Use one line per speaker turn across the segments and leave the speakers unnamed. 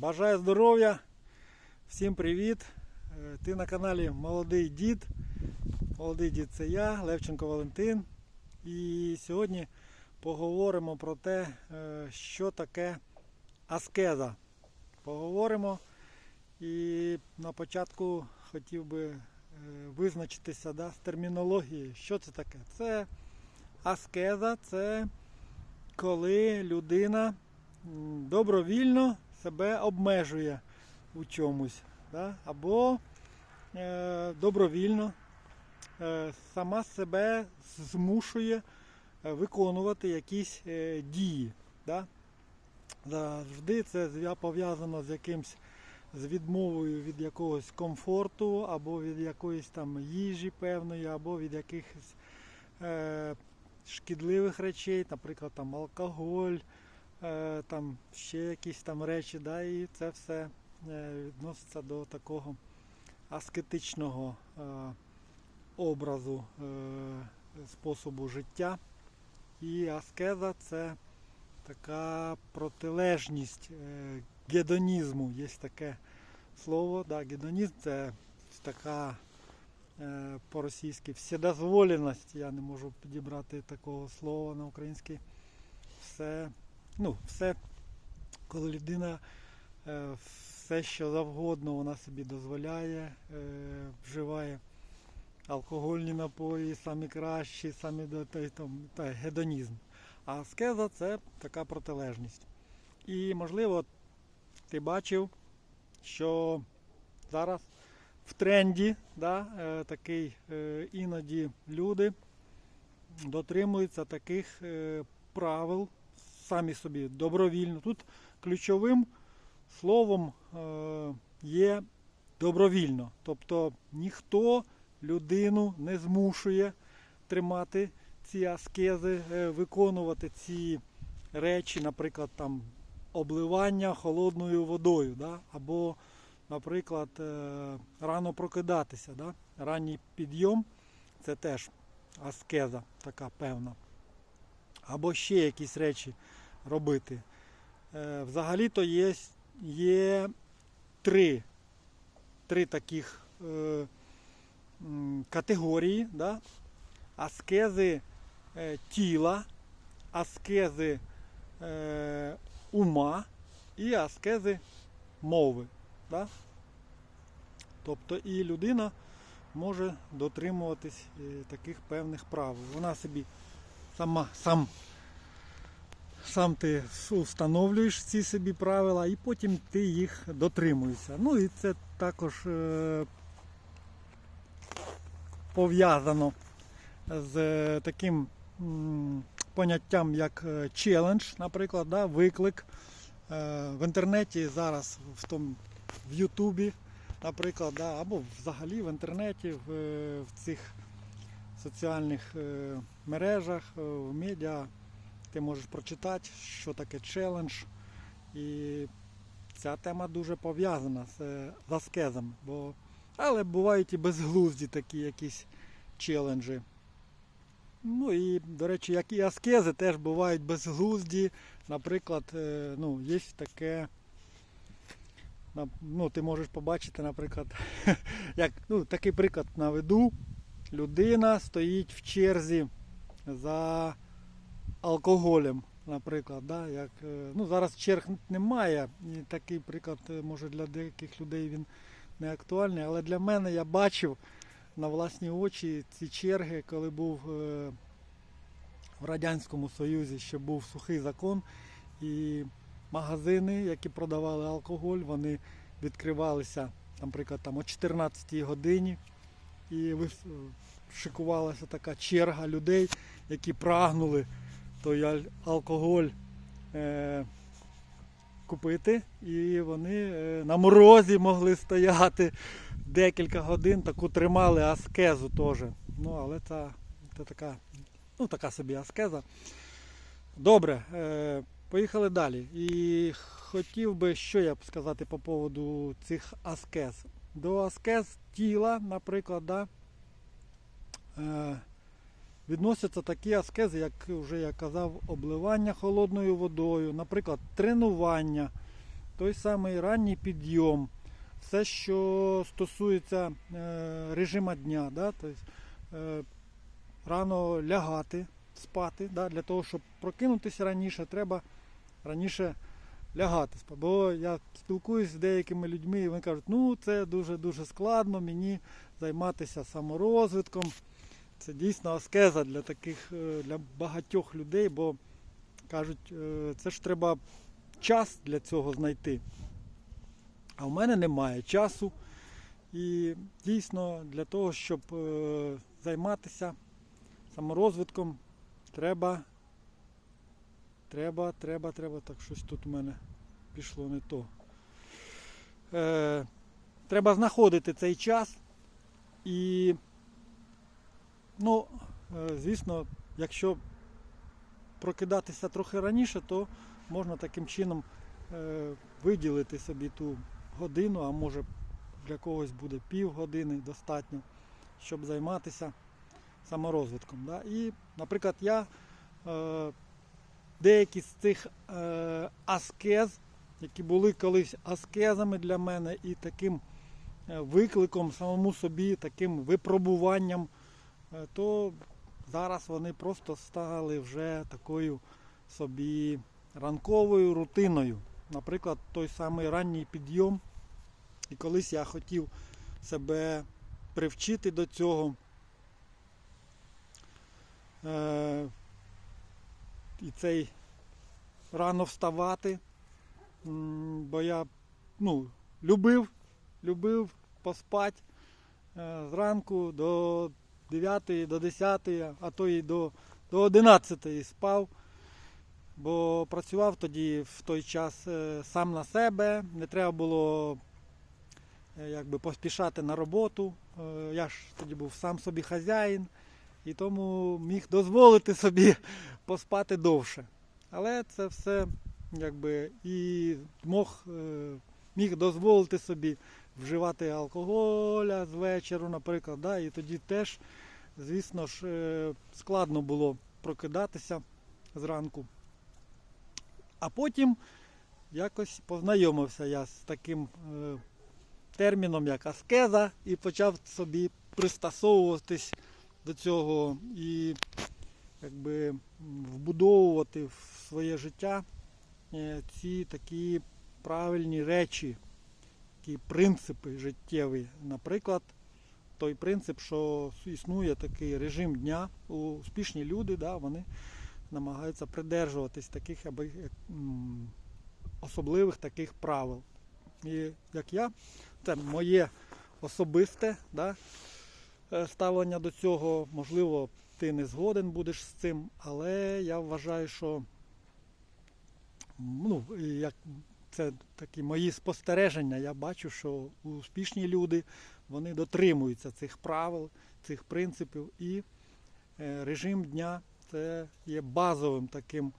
Бажаю здоров'я, всім привіт. Е, Ти на каналі Молодий Дід. Молодий дід це я, Левченко Валентин. І сьогодні поговоримо про те, е, що таке аскеза. Поговоримо. І на початку хотів би е, визначитися да, з термінологією. Що це таке? Це аскеза, це коли людина добровільно себе обмежує у чомусь. Да? Або е, добровільно е, сама себе змушує е, виконувати якісь е, дії. Да? Завжди це пов'язано з якимсь з відмовою від якогось комфорту, або від якоїсь там їжі певної, або від якихось е, шкідливих речей, наприклад, там алкоголь, там ще якісь там речі, да, і це все е, відноситься до такого аскетичного е, образу е, способу життя. І аскеза це така протилежність е, гедонізму. Є таке слово. Да, гедонізм це така е, по-російськи вседозволеність. Я не можу підібрати такого слова на український. Все, ну, все, коли людина е, все, що завгодно вона собі дозволяє, е, вживає алкогольні напої, самі кращі, самі та, там, та, гедонізм. А аскеза це така протилежність. І можливо, ти бачив, що зараз в тренді да, е, такий іноді люди дотримуються таких правил самі собі добровільно. Тут ключовим словом е, є добровільно. Тобто ніхто людину не змушує тримати ці аскези, е, виконувати ці речі, наприклад, там обливання холодною водою, да? або, наприклад, е, рано прокидатися. Да? Ранній підйом це теж аскеза така певна. Або ще якісь речі робити. Е, Взагалі-то є, є три, три таких е, категорії. Да? Аскези е, тіла, аскези е, ума і аскези мови. Да? Тобто і людина може дотримуватись е, таких певних правил. Вона собі сама сам, сам ти встановлюєш ці собі правила і потім ти їх дотримуєшся. Ну і це також е, пов'язано з е, таким поняттям, як е, челендж, наприклад, да, виклик. В інтернеті зараз в тому в Ютубі, наприклад, да, або взагалі в інтернеті, в, в цих соціальних мережах, в медіа ти можеш прочитати, що таке челендж. І ця тема дуже пов'язана з, з аскезом. Бо... Але бувають і безглузді такі якісь челенджі. Ну і, до речі, як і аскези теж бувають безглузді. Наприклад, е, ну, є таке. Ну, ти можеш побачити, наприклад, як, ну, такий приклад наведу. Людина стоїть в черзі за алкоголем, наприклад. Да? Як, е, ну, зараз черг немає. І такий приклад, е, може для деяких людей він не актуальний, але для мене я бачив на власні очі ці черги, коли був е, в Радянському Союзі, ще був сухий закон, і магазини, які продавали алкоголь, вони відкривалися, наприклад, там о 14 годині, і шикувалася така черга людей, які прагнули той алкоголь е, купити, і вони е, на морозі могли стояти декілька годин, таку тримали аскезу теж. Ну, але це, це така, ну, така собі аскеза. Добре, е, поїхали далі. І хотів би, що я б сказати по поводу цих аскез. До аскез тіла, наприклад, да, відносяться такі аскези, як вже я казав, обливання холодною водою, наприклад, тренування. той самий ранній підйом, все, що стосується е, режиму дня, да, тобто, е, рано лягати, спати. Да, для того, щоб прокинутися раніше, треба раніше лягати. Бо я спілкуюся з деякими людьми, і вони кажуть, ну це дуже-дуже складно мені займатися саморозвитком. Це дійсно аскеза для таких, е, для багатьох людей, бо кажуть, е, це ж треба час для цього знайти. А в мене немає часу. І дійсно для того, щоб е, займатися саморозвитком, треба, треба, треба, треба. Так, щось тут у мене пішло не то. Е, треба знаходити цей час і, ну, е, звісно, якщо прокидатися трохи раніше, то можна таким чином е, виділити собі ту годину, а може для когось буде півгодини достатньо, щоб займатися саморозвитком. Да? І, наприклад, я е, деякі з цих аскез, які були колись аскезами для мене і таким викликом самому собі, таким випробуванням, то зараз вони просто стали вже такою собі ранковою рутиною. Наприклад, той самий ранній підйом. І колись я хотів себе привчити до цього. Е, і цей рано вставати. Бо я ну, любив, любив поспати е, зранку до 9, до 10, а то і до, до 11 спав. Бо працював тоді в той час е, сам на себе, не треба було е, якби поспішати на роботу. Е, Я ж тоді був сам собі хазяїн і тому міг дозволити собі поспати довше. Але це все якби і мог, міг дозволити собі вживати алкоголя з вечору, наприклад. Да? І тоді теж, звісно ж, е, складно було прокидатися зранку. А потім якось познайомився я з таким е, терміном, як аскеза, і почав собі пристосовуватись до цього і якби вбудовувати в своє життя е, ці такі правильні речі, такі принципи життєві. Наприклад, той принцип, що існує такий режим дня, успішні люди, да, вони намагаються придержуватись таких аби, особливих таких правил. І як я, це моє особисте да, е, ставлення до цього. Можливо, ти не згоден будеш з цим, але я вважаю, що ну, як це такі мої спостереження. Я бачу, що успішні люди вони дотримуються цих правил, цих принципів і е, режим дня це є базовим таким,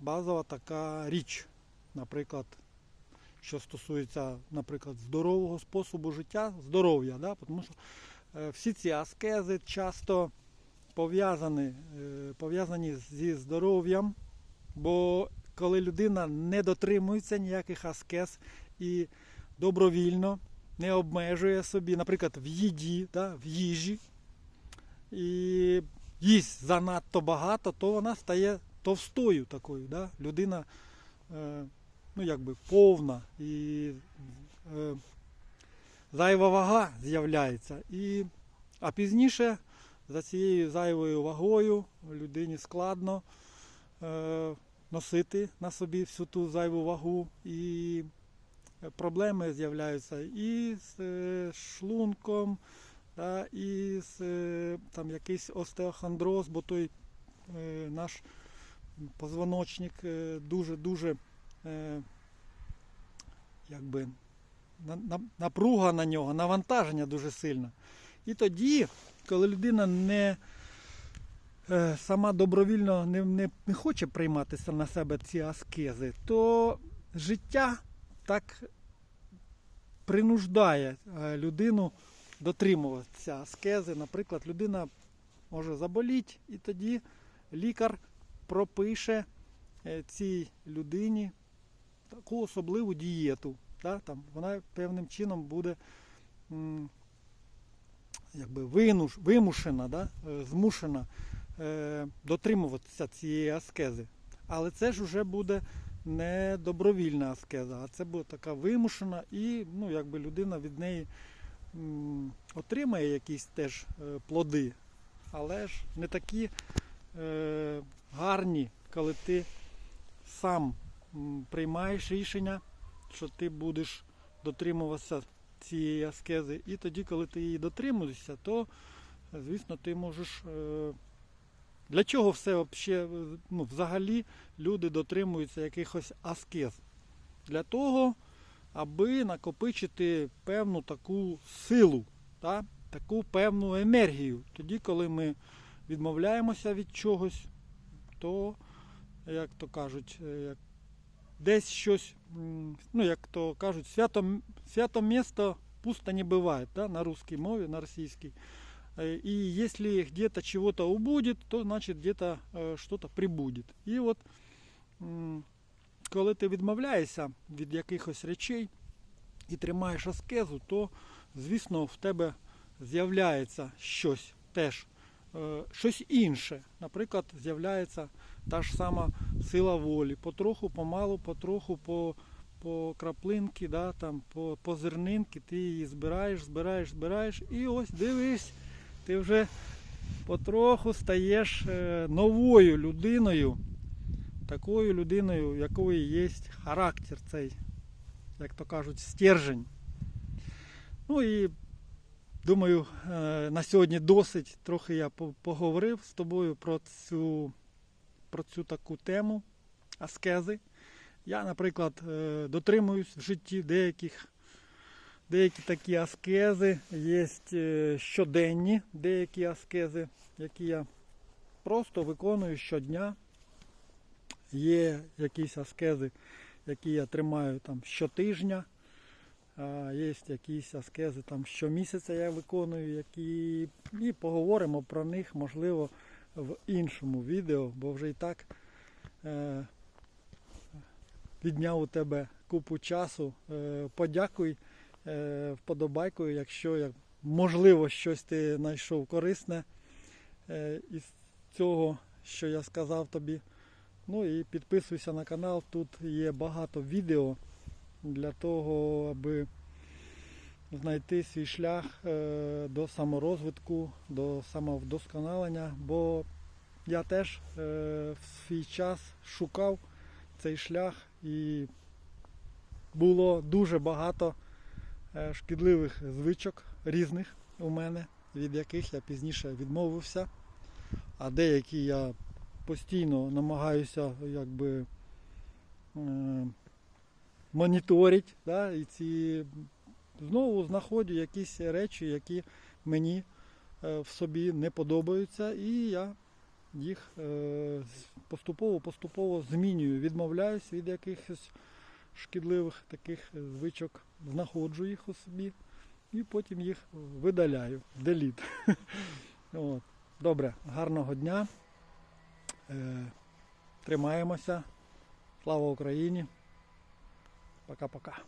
базова така річ. Наприклад, що стосується, наприклад, здорового способу життя, здоров'я, да? тому що е, всі ці аскези часто пов'язані, е, пов'язані зі здоров'ям, бо коли людина не дотримується ніяких аскез і добровільно не обмежує собі, наприклад, в їді, да, в їжі, і їсть занадто багато, то вона стає товстою такою. Да? Людина е, ну, якби повна і е, зайва вага з'являється. І, а пізніше за цією зайвою вагою людині складно е, носити на собі всю ту зайву вагу. І проблеми з'являються і з е, шлунком, да, і з е, там якийсь остеохондроз, бо той е, наш позвоночник е, дуже-дуже е, якби на- на- напруга на нього, навантаження дуже сильне. І тоді, коли людина не е, сама добровільно не, не, не хоче прийматися на себе ці аскези, то життя так принуждає е, людину дотримуватися аскези. Наприклад, людина може заболіти, і тоді лікар пропише е, цій людині таку особливу дієту. Да? Там, вона певним чином буде якби вимушена, да? е, змушена е, дотримуватися цієї аскези. Але це ж вже буде не добровільна аскеза, а це буде така вимушена і ну, якби людина від неї отримає якісь теж е, плоди, але ж не такі е, гарні, коли ти сам приймаєш рішення, що ти будеш дотримуватися цієї аскези. І тоді, коли ти її дотримуєшся, то, е, звісно, ти можеш. Е, для чого все вообще, ну, взагалі люди дотримуються якихось аскез? Для того, аби накопичити певну таку силу, та? таку певну енергію. Тоді, коли ми відмовляємося від чогось, то, як то кажуть, е, як десь щось, ну як то кажуть, свято, свято місто пусто не буває да? на русській мові, на російській. Э, И если где-то чего-то убудет, то значит где-то э, что-то прибудет. І от коли ти відмовляєшся від якихось речей і тримаєш аскезу, то звісно в тебе з'являється щось теж, е, щось інше. Наприклад, з'являється та ж сама сила волі. Потроху, помалу, потроху, по, по краплинки, да, там, по, по зернинки ти її збираєш, збираєш, збираєш. І ось дивись, ти вже потроху стаєш е, новою людиною, такою людиною, в якої є характер цей, як то кажуть, стержень. Ну і думаю, е, на сьогодні досить трохи я поговорив з тобою про цю, про цю таку тему аскези. Я, наприклад, е, дотримуюсь в житті деяких деякі такі аскези, є е, щоденні деякі аскези, які я просто виконую щодня. Є якісь аскези, які я тримаю там щотижня. Є якісь аскези там щомісяця я виконую, які і поговоримо про них, можливо, в іншому відео, бо вже і так е, відняв у тебе купу часу. Е, подякуй вподобайкою, якщо можливо щось ти знайшов корисне е, із цього, що я сказав тобі. Ну і підписуйся на канал. Тут є багато відео для того, аби знайти свій шлях е, до саморозвитку, до самовдосконалення. Бо я теж е, в свій час шукав цей шлях і було дуже багато е, шкідливих звичок різних у мене, від яких я пізніше відмовився. А деякі я постійно намагаюся якби е, моніторити. Да, і ці знову знаходжу якісь речі, які мені е, в собі не подобаються, і я їх е, поступово-поступово змінюю, відмовляюсь від якихось шкідливих таких звичок, знаходжу їх у собі і потім їх видаляю. Деліт. Добре, гарного дня. Е, Тримаємося. Слава Україні. Пока-пока.